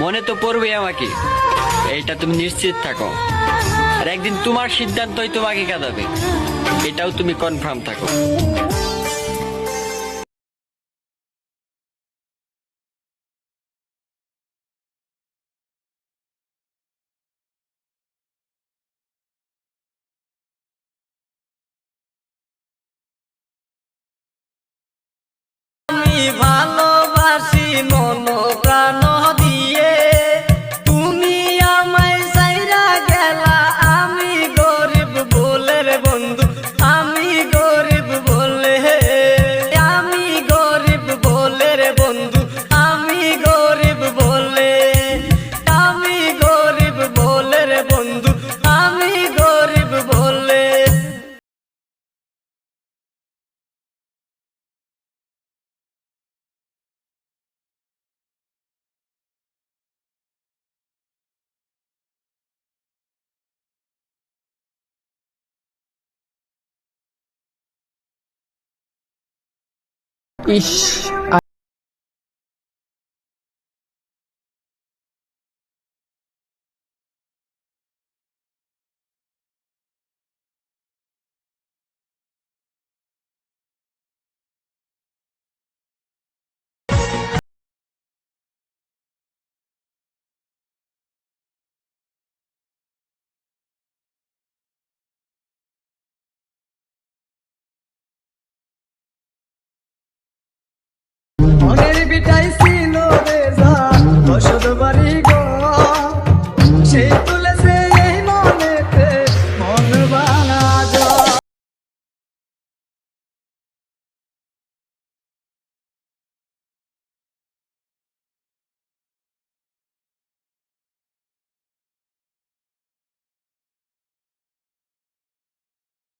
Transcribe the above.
মনে তো পড়বে আমাকে। এটা তুমি নিশ্চিত থাকো। আর একদিন তোমার সিদ্ধান্তই তোমাকে কাঁদাবে। এটাও তুমি কনফার্ম থাকো। আমি ইস